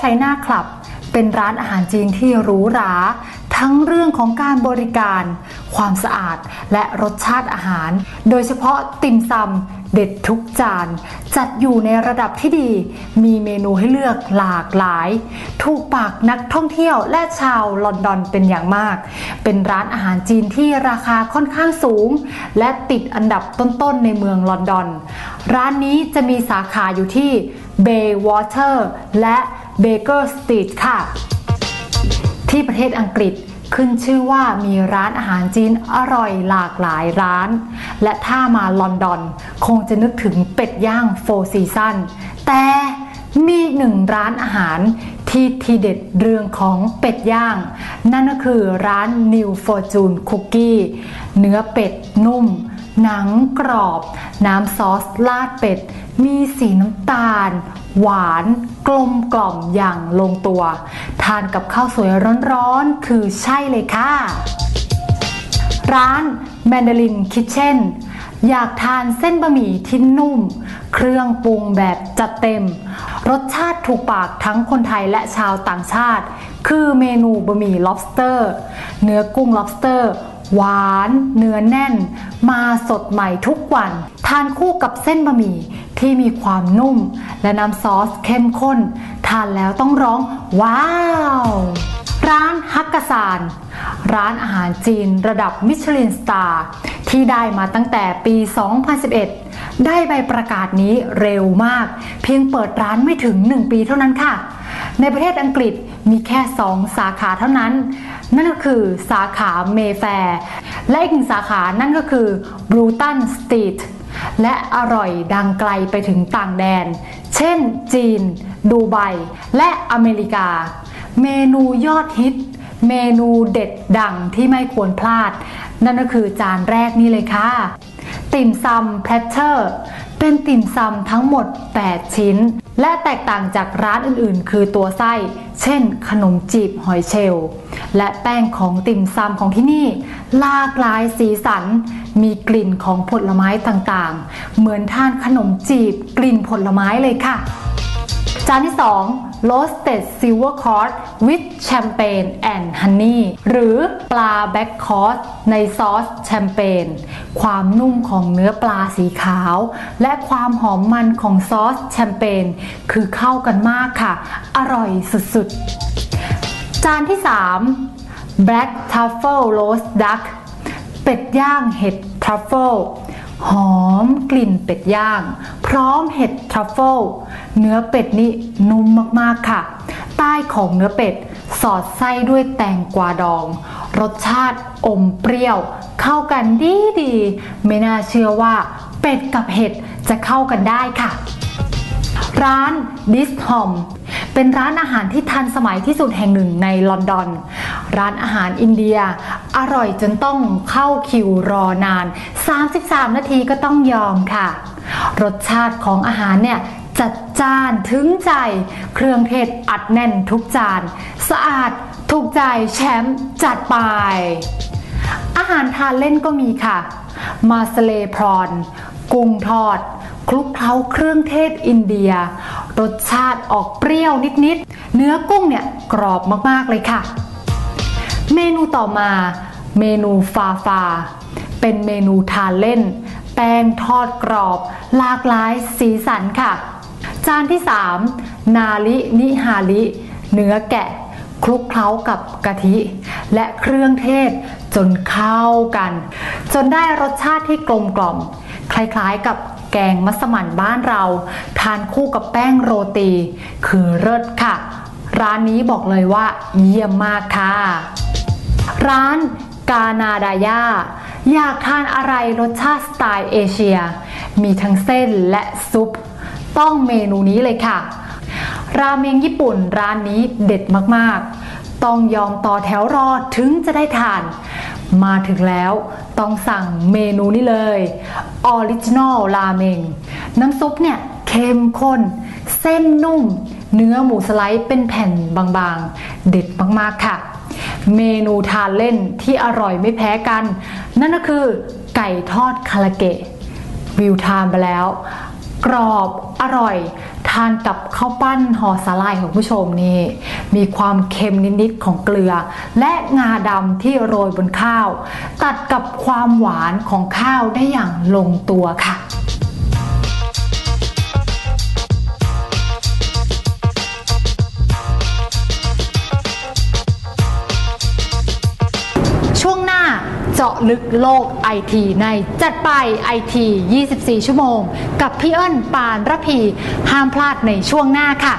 China Club เป็นร้านอาหารจีนที่หรูหรา ทั้งเรื่องของการบริการ ความสะอาดและรสชาติอาหาร โดยเฉพาะติ่มซำเด็ดทุกจาน จัดอยู่ในระดับที่ดี มีเมนูให้เลือกหลากหลาย ถูกปากนักท่องเที่ยวและชาวลอนดอนเป็นอย่างมาก เป็นร้านอาหารจีนที่ราคาค่อนข้างสูง และติดอันดับต้นๆในเมืองลอนดอน ร้านนี้จะมีสาขาอยู่ที่ Baywaters และ Baker Street ค่ะ ที่ประเทศอังกฤษขึ้นชื่อว่ามีร้านอาหารจีนอร่อยหลากหลายร้าน และถ้ามาลอนดอน คงจะนึกถึงเป็ดย่างโฟซีซันแต่มีหนึ่งร้านอาหารที่ทีเด็ดเรื่องของเป็ดย่าง นั่นก็คือร้าน New Fortune Cookie เนื้อเป็ดนุ่ม หนังกรอบ น้ำซอสลาดเป็ด มีสีน้ำตาล หวานกลมกล่อมอย่างลงตัว ทานกับข้าวสวยร้อนๆ คือใช่เลยค่ะ ร้าน Mandarin Kitchen อยากทานเส้นบะหมี่ที่นุ่ม เครื่องปรุงแบบจัดเต็ม รสชาติถูกปากทั้งคนไทยและชาวต่างชาติ คือเมนูบะหมี่ lobster เนื้อกุ้ง lobster หวานเนื้อแน่น มาสดใหม่ทุกวัน ทานคู่กับเส้นบะหมี่ที่มีความนุ่ม และน้ำซอสเข้มข้น ทานแล้วต้องร้อง ว้าว ร้านฮักกะซาน ร้านอาหารจีนระดับมิชลินสตาร์ที่ได้มาตั้งแต่ปี 2011 ได้ใบประกาศนี้เร็วมาก เพียงเปิดร้านไม่ถึง 1 ปีเท่านั้นค่ะ ในประเทศอังกฤษ มีแค่ 2 สาขาเท่านั้น นั่นก็คือสาขาเมแฟร์และอีกหนึ่งสาขานั่นก็คือบรูตันสตรีทและอร่อยดังไกลไปถึงต่างแดน เช่นจีน ดูไบ และอเมริกา เมนูยอดฮิต เมนูเด็ดดังที่ไม่ควรพลาด นั่นก็คือจานแรกนี่เลยค่ะ ติ่มซำแพลตเตอร์ เป็นติ่มซำทั้งหมด 8 ชิ้น และแตกต่างจากร้านอื่นๆ คือตัวไส้ เช่น ขนมจีบหอยเชลล์และแป้งของติ่มซำของที่นี่หลากหลายสีสัน มีกลิ่นของผลไม้ต่างๆ เหมือนทานขนมจีบกลิ่นผลไม้เลยค่ะ จานที่ 2 roasted silver cod with champagne and honey หรือปลาแบ็กคอสในซอสแชมเปญความนุ่มของเนื้อปลาสีขาว และความหอมมันของซอสแชมเปญคือเข้ากันมากค่ะ อร่อยสุดๆ จานที่ 3 black truffle roast duck เป็ดย่างเห็ดทรัฟเฟิล หอมกลิ่นเป็ดย่าง พร้อมเห็ดทรัฟเฟิลเนื้อเป็ดนี่นุ่มมากๆค่ะ ใต้ของเนื้อเป็ด สอดไส้ด้วยแตงกวาดอง รสชาติอมเปรี้ยว เข้ากันดีดีไม่น่าเชื่อว่า เป็ดกับเห็ดจะเข้ากันได้ค่ะ ร้านดิสฮอมเป็นร้านอาหารที่ทันสมัยที่สุดแห่งหนึ่งในลอนดอน ร้านอาหารอินเดีย อร่อยจนต้องเข้าคิวรอนาน 33 นาทีก็ต้องยอมค่ะ รสชาติของอาหารเนี่ยจัดจ้านถึงใจ เครื่องเทศอัดแน่นทุกจาน สะอาดถูกใจแชมป์จัดไป อาหารทานเล่นก็มีค่ะ มาสเลพรอน กุ้งทอด คลุกเคล้าเครื่องเทศอินเดีย รสชาติออกเปรี้ยวนิดๆ เนื้อกุ้งเนี่ยกรอบมากๆเลยค่ะ เมนูต่อมา เมนูฟาฟา เป็นเมนูทานเล่น แป้งทอดกรอบ หลากหลายสีสันค่ะ จานที่ 3 นาลินิฮาลิ เนื้อแกะคลุกเคล้ากับกะทิ และเครื่องเทศจนเข้ากัน จนได้รสชาติที่กลมกล่อม คล้ายๆกับแกงมัสมั่นบ้านเรา ทานคู่กับแป้งโรตี คือเลิศค่ะ ร้านนี้บอกเลยว่าเยี่ยมมากค่ะ ร้านกานาดายาอยากทานอะไรรสชาติสไตล์เอเชีย มีทั้งเส้นและซุป ต้องเมนูนี้เลยค่ะ ราเมงญี่ปุ่นร้านนี้เด็ดมากๆ ต้องยอมต่อแถวรอถึงจะได้ทาน มาถึงแล้วต้องสั่งเมนูนี้เลยออริจินอลราเมงน้ำซุปเนี่ยเข้มข้น เส้นนุ่ม เนื้อหมูสไลด์เป็นแผ่นบางๆ เด็ดมากๆค่ะ เมนูทานเล่นที่อร่อยไม่แพ้กัน นั่นก็คือไก่ทอดคาราเกะวิวทานไปแล้ว กรอบอร่อย ทานกับข้าวปั้นห่อสาลายของผู้ชมนี่มีความเค็มนิดๆของเกลือ และงาดำที่โรยบนข้าว ตัดกับความหวานของข้าวได้อย่างลงตัวค่ะ จาะลึกโลกไอทีในจัดไปไอที24 ชั่วโมง กับพี่เอิญปานระพีห้ามพลาดในช่วงหน้าค่ะ